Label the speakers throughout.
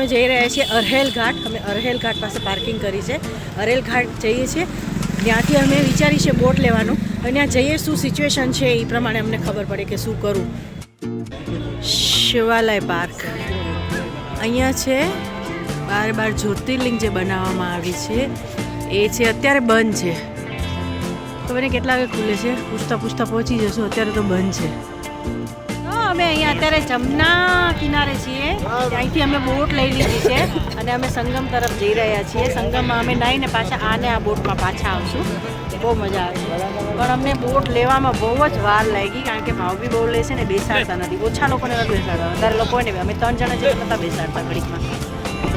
Speaker 1: અમે જઈ રહ્યા છીએ અરહેલ ઘાટ. અમે અરહેલ ઘાટ પાસે પાર્કિંગ કરી છે. અરહેલ ઘાટ જઈએ છીએ. ત્યાંથી અમે વિચારી છે બોટ લેવાનું. અને ત્યાં જઈએ શું સિચ્યુએશન છે એ પ્રમાણે અમને ખબર પડે કે શું કરવું. શિવાલય પાર્ક. અહીંયા છે બાર બાર જ્યોતિર્લિંગ જે બનાવવામાં આવી છે. એ છે અત્યારે બંધ છે. ખબર મને કેટલા વાગે ખુલે છે? પૂછતા પૂછતા પહોંચી જશું. અત્યારે તો બંધ છે. તો અમે અહીંયા અત્યારે જમના કિનારે છીએ. ત્યાંથી અમે બોટ લઈ લીધી છે અને અમે સંગમ તરફ જઈ રહ્યા છીએ. સંગમમાં અમે નાહીને પાછા આને આ બોટમાં પાછા આવશું. બહુ મજા આવે પણ અમને બોટ લેવામાં બહુ જ વાર લાગી કારણ કે ભાવ બી બહુ લે છે ને બેસાડતા નથી. ઓછા લોકોને નથી બેસાડતા. વધારે લોકોને અમે ત્રણ જણા જેટલા નહોતા બેસાડતા ઘડીકમાં.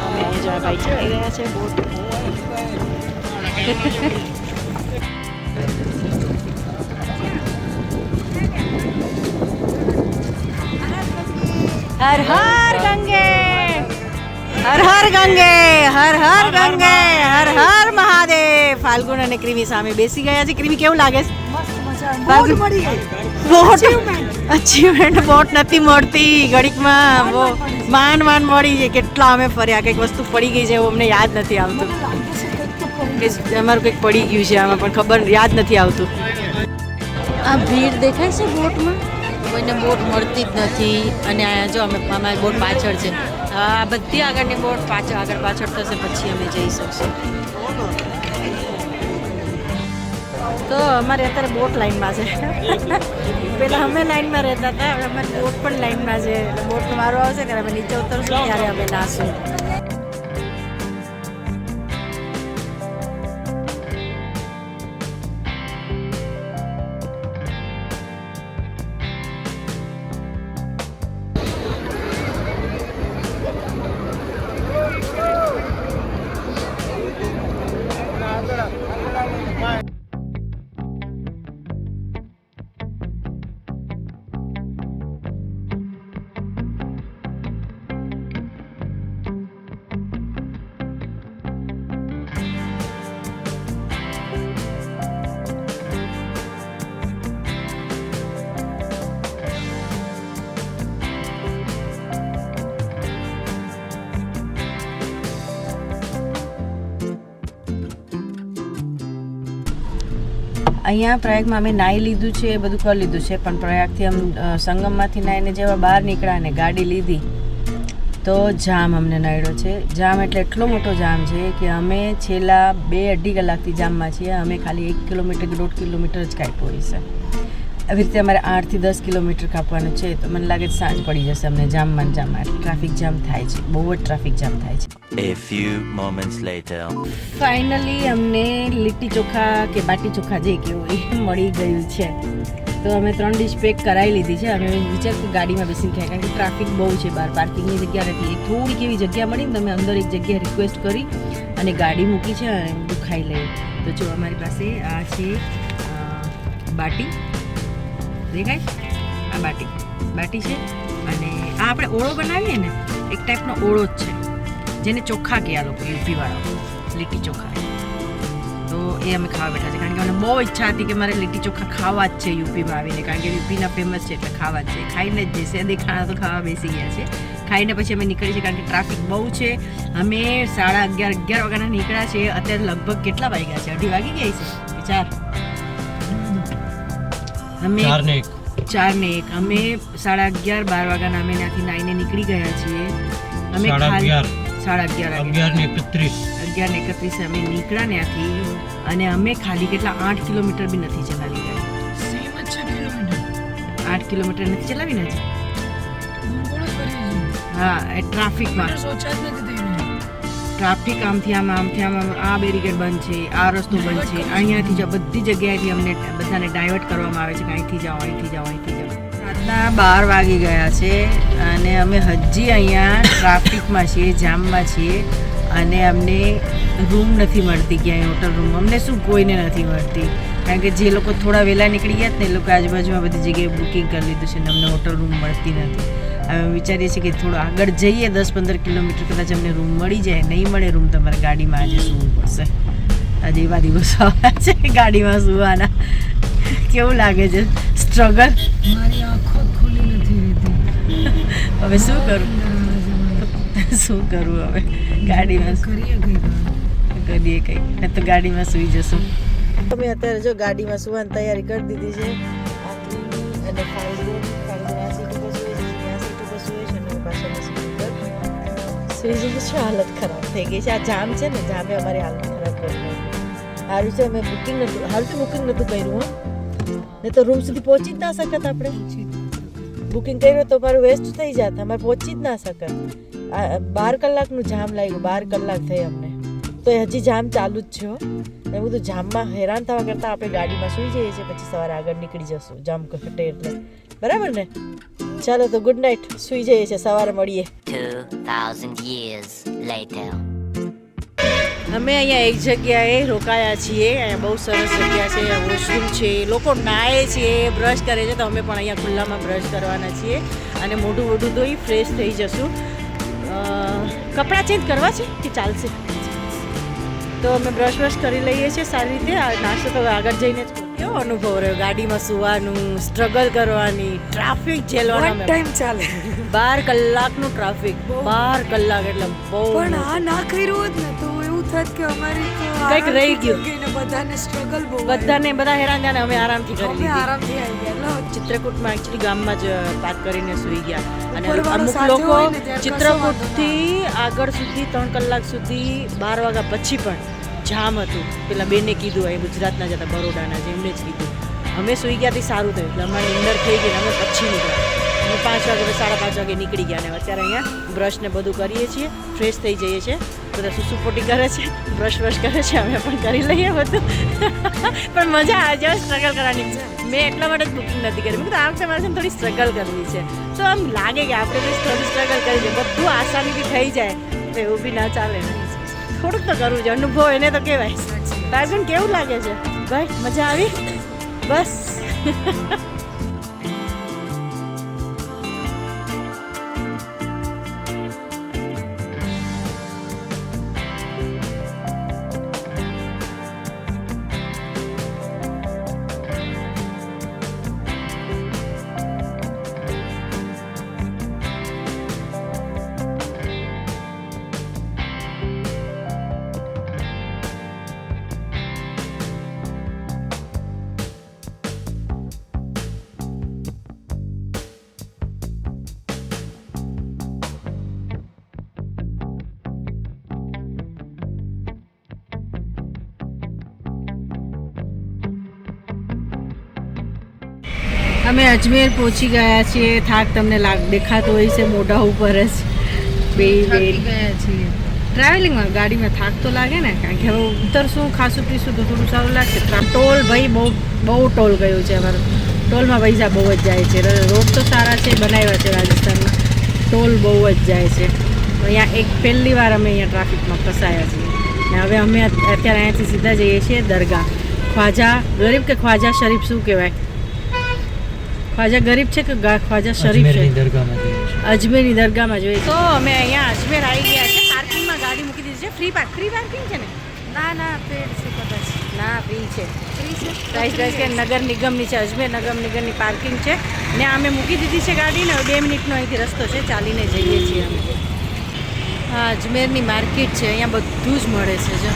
Speaker 1: અમે જો ભાઈ ચલાવી રહ્યા છે બોટ. હર હર ગંગે. હર હર ગંગે હર હર ગંગે હર હર મહાદેવ. ફાલ્ગુન અને ક્રિમી સામે બેસી ગયા છે. ક્રિમી કેવું લાગે અચીવમેન્ટ બોટ નથી મળતી. ઘડીકમાં માંડ માંડ મળી છે કેટલા અમે ફર્યા. કંઈક વસ્તુ પડી ગઈ છે એવું અમને યાદ નથી આવતું. અમારું કંઈક પડી ગયું છે આમાં પણ ખબર યાદ નથી આવતું. આ ભીડ દેખાય છે બોટમાં? કોઈને બોટ મળતી જ નથી અને આ જો અમે અમારી બોટ પાછળ છે. આ બધી આગળની બોટ પાછળ આગળ પાછળ થશે પછી અમે જઈ શકશું. તો અમારે અત્યારે બોટ લાઈનમાં છે. પહેલાં અમે લાઈનમાં રહેતા હતા હવે અમારી બોટ પણ લાઈનમાં છે. એટલે બોટનો મારો આવશે ત્યારે અમે નીચે ઉતરશું ત્યારે અમે નાશું અહીંયા પ્રયાગમાં અમે નાહી લીધું છે, એ બધું કરી લીધું છે, પણ પ્રયાગથી આમ સંગમમાંથી નાહીને જેવા બહાર નીકળ્યા ને ગાડી લીધી, તો જામ અમને નડ્યો છે. જામ એટલે એટલો મોટો જામ છે કે અમે છેલ્લા બે અઢી કલાકથી જામમાં છીએ, અમે ખાલી એક કિલોમીટર કે દોઢ કિલોમીટર જ કાપ્યો હોય છે. આવી રીતે અમારે આઠથી દસ કિલોમીટર કાપવાનું છે, તો મને લાગે સાંજ પડી જશે અમને જામમાં જામમાં. ટ્રાફિક જામ થાય છે, બહુ જ ટ્રાફિક જામ થાય છે.
Speaker 2: A few moments later.
Speaker 1: Finally અમને લીટી ચોખા કે બાટી ચોખા જે એ મળી ગયું છે. તો અમે ત્રણ ડિશ પેક કરાવી લીધી છે અમે વિચાર કે ગાડીમાં બેસીને ખાય કારણ કે ટ્રાફિક બહુ છે બહાર. પાર્કિંગની જગ્યા નથી થોડીક એવી જગ્યા મળી ને તમે અંદર એક જગ્યાએ રિક્વેસ્ટ કરી અને ગાડી મૂકી છે અને બધું ખાઈ લઈએ. તો જો અમારી પાસે આ છે બાટી. દેખાય? આ બાટી. બાટી છે. અને આ આપણે ઓળો બનાવીએ ને, એક ટાઈપનો ઓળો જ છે. જેને ચોખ્ખા કહે આ લોકો યુપી વાળા. લીટી ચોખા. તો એ અમે ખાવા બેઠા છે. કારણ કે મને બહુ ઈચ્છા હતી કે મારે લીટી ચોખા ખાવા જ છે યુપીમાં આવીને. કારણ કે યુપીના ફેમસ છે એટલે ખાવા જ છે. ખાઈને જ જશે દેખાણા તો ખાવા બેસી ગયા છે. ખાઈને પછી અમે નીકળી છીએ કારણ કે ટ્રાફિક બહુ છે. અમે સાડા અગિયાર અગિયાર વાગ્યાના નીકળ્યા છે અત્યારે લગભગ કેટલા વાગ્યા છે? અઢી વાગી ગઈ છે? કે ચાર? અમે
Speaker 3: ચાર ને એક.
Speaker 1: અમે સાડા અગિયાર બાર વાગ્યાના અમે ત્યાંથી નાઈને નીકળી ગયા છીએ. અમે ખાલી સાડા અગિયાર
Speaker 3: અગિયાર ને એકત્રીસ.
Speaker 1: અગિયાર ને એકત્રીસે અમે નીકળ્યા ત્યાંથી અને અમે ખાલી કેટલા આઠ કિલોમીટર બી નથી ચલાવી ગયા. આઠ કિલોમીટર નથી ચલાવી ને હા એ ટ્રાફિકમાં. ટ્રાફિક આમથી આમ આમથી આમ આમ આ બેરીકેડ બંધ છે આ રસ્તો બંધ છે અહીંયાથી જ બધી જગ્યાએથી અમને બધાને ડાયવર્ટ કરવામાં આવે છે કે અહીંથી જાઓ અહીંથી જાઓ અહીંથી જાઓ. રાતના બાર વાગી ગયા છે અને અમે હજી અહીંયા ટ્રાફિકમાં છીએ, જામમાં છીએ અને અમને રૂમ નથી મળતી ક્યાંય, હોટલ રૂમ અમને શું કોઈને નથી મળતી. કારણ કે જે લોકો થોડા વહેલા નીકળી ગયા ને એ લોકો આજુબાજુમાં બધી જગ્યાએ બુકિંગ કરી લીધું છે ને અમને હોટલ રૂમ મળતી નથી. અમે વિચારીએ છીએ કે થોડો આગળ જઈએ, દસ પંદર કિલોમીટર કદાચ અમને રૂમ મળી જાય. નહીં મળે રૂમ તમારે ગાડીમાં આજે સૂવું પડશે. આજે એવા દિવસો આવ્યા છે ગાડીમાં સુવાના. કેવું લાગે છે? સ્ટ્રગલ
Speaker 4: મારી આંખો ખુલી નથી રહેતી
Speaker 1: હવે શું કરું શું કરવું હવે ગાડીમાં
Speaker 3: કરીએ ગઈ
Speaker 1: કરીએ કંઈક ને તો ગાડીમાં સૂઈ જશું અમે અત્યારે જો ગાડીમાં સુવાની તૈયારી કરી દીધી છે અને સુઈ છે હાલત ખરાબ થઈ ગઈ છે આ જામ છે ને જામે અમારી હાલત ખરાબ કરી હારું સારું છે અમે બુકિંગ નહોતું તો બુકિંગ નહોતું કર્યું હો નહીં તો રૂમ સુધી પહોંચી જ ના શકત આપણે. બુકિંગ કર્યું તો મારું વેસ્ટ થઈ જાત અમારે પહોંચી જ ના શકત. બાર કલાકનું જામ લાગ્યું બાર કલાક થઈ અમને. તો હજી જામ ચાલુ જ છે. એ બધું જામમાં હેરાન થવા કરતાં આપણે ગાડીમાં સૂઈ જઈએ છીએ પછી સવારે આગળ નીકળી જશું જામ ઘટે એટલે. બરાબર ને? ચાલો તો ગુડ નાઇટ સૂઈ જઈએ છીએ સવારે મળીએ.
Speaker 4: 2,000 years later.
Speaker 1: અમે અહીંયા એક જગ્યાએ રોકાયા છીએ અહીંયા બહુ સરસ જગ્યા છે અહીંયા વોશરૂમ છે લોકો નાહે છે બ્રશ કરે છે તો અમે પણ અહીંયા ખુલ્લામાં બ્રશ કરવાના છીએ અને મોઢું મોઢું ધોઈ ફ્રેશ થઈ જશું. કપડાં ચેન્જ કરવા છે કે ચાલશે? તો અમે બ્રશ બ્રશ કરી લઈએ છીએ સારી રીતે આ નાસ્તો તો આગળ જઈને જ કેવો અનુભવ રહ્યો? ગાડીમાં સુવાનું સ્ટ્રગલ કરવાની ટ્રાફિક ઝેલવાનો
Speaker 3: વન ટાઈમ ચાલે?
Speaker 1: બાર કલાકનું ટ્રાફિક બાર કલાક એટલે બહુ
Speaker 3: પણ આ ના કર્યું જ ને તો એવું થાત કે અમારી તો
Speaker 1: કંઈક રહી ગયું.
Speaker 3: ને બધાને સ્ટ્રગલ બહુ
Speaker 1: બધાને બધા હેરાન થયા ને અમે આરામથી કરી લીધી.
Speaker 3: આરામથી આવી ગયા.
Speaker 1: ચિત્રકૂટમાં એકચ્યુઅલી ગામમાં જ પાર્ક કરીને સૂઈ ગયા. અને અમુક લોકો ચિત્રકૂટથી આગળ સુધી ત્રણ કલાક સુધી બાર વાગ્યા પછી પણ જામ હતું. પેલા બેને કીધું એ ગુજરાતના જતા બરોડાના જ એમને જ કીધું. અમે સૂઈ ગયા થી સારું થયું. એટલે અમારે અંદર થઈ ગઈ અમે પછી નીકળ્યા. અમે પાંચ વાગે સાડા પાંચ વાગે નીકળી ગયા અને અત્યારે અહીંયા બ્રશ ને બધું કરીએ છીએ. ફ્રેશ થઈ જઈએ છીએ. બધા સુસુપોટી કરે છે. બ્રશ બ્રશ કરે છે. અમે પણ કરી લઈએ બધું. પણ મજા છે સ્ટ્રગલ કરવાની. મેં એટલા માટે જ બુકિંગ નથી કરી. મેં આમ છે મારે છે થોડી સ્ટ્રગલ કરવી છે. તો આમ લાગે કે આપણે બી થોડી સ્ટ્રગલ કરી છે. બધું આસાનીથી થઈ જાય. તો એવું બી ના ચાલે. થોડુંક તો કરવું છે. અનુભવ એને તો કહેવાય. બેન કેવું લાગે છે? ભાઈ, મજા આવી? બસ. અમે અજમેર પહોંચી ગયા છીએ. થાક તમને લાગ દેખાતો હોય છે મોઢા ઉપર જ. બે બે.
Speaker 3: ગયા છીએ.
Speaker 1: ટ્રાવેલિંગમાં ગાડીમાં થાક તો લાગે ને કારણ કે હવે ઉતરશું ખાસું પીશું તો થોડું સારું લાગશે. ટોલ ભાઈ બહુ બહુ ટોલ ગયું છે અમારો. ટોલમાં પૈસા બહુ જ જાય છે. રોડ તો સારા છે બનાવ્યા છે રાજસ્થાનમાં. ટોલ બહુ જ જાય છે. અહીંયા એક પહેલી વાર અમે અહીંયા ટ્રાફિકમાં ફસાયા છીએ. ને હવે અમે અત્યારે અહીંયાથી સીધા જઈએ છીએ દરગાહ. ખ્વાજા ગરીબ કે ખ્વાજા શરીફ શું કહેવાય? ખ્વાજા ગરીબ છે કે ખ્વાજા શરીફ છે.
Speaker 5: અજમેરની દરગાહમાં
Speaker 1: અજમેરની દરગાહમાં જોઈએ તો અમે અહીંયા અજમેર આવી ગયા છે. પાર્કિંગમાં ગાડી મૂકી દીધી છે. ફ્રી પાર્ક ફ્રી પાર્કિંગ છે ને?
Speaker 3: ના ના પેડ છે કદાચ.
Speaker 1: ના ફ્રી છે.
Speaker 3: ફ્રી છે?
Speaker 1: પ્રાઇસ પ્રાઇસ કે નગર નિગમની છે અજમેર નગર નિગમની પાર્કિંગ છે. ને અમે મૂકી દીધી છે ગાડી ને બે મિનિટનો અહીંથી રસ્તો છે. ચાલીને જઈએ છીએ અમે. હા અજમેરની માર્કેટ છે. અહીંયા બધું જ મળે છે જો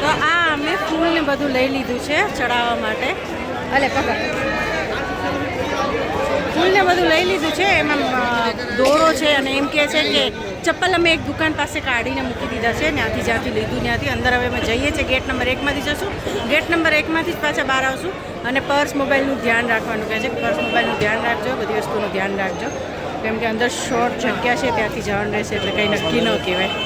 Speaker 1: તો આ અમે ફૂલ ને બધું લઈ લીધું છે ચડાવવા માટે. અલે, પકડ. ફૂલને બધું લઈ લીધું છે. એમાં દોરો છે અને એમ કહે છે કે ચપ્પલ અમે એક દુકાન પાસે કાઢીને મૂકી દીધા છે. ત્યાંથી જ્યાંથી લીધું ત્યાંથી અંદર હવે અમે જઈએ છીએ. ગેટ નંબર એકમાંથી જશું. ગેટ નંબર એકમાંથી જ પાછા બહાર આવશું. અને પર્સ મોબાઈલનું ધ્યાન રાખવાનું કહે છે. પર્સ મોબાઈલનું ધ્યાન રાખજો. બધી વસ્તુનું ધ્યાન રાખજો. કેમ કે અંદર શોર્ટ જગ્યા છે, ત્યાંથી જવાનું રહેશે એટલે કંઈ નક્કી ન કહેવાય.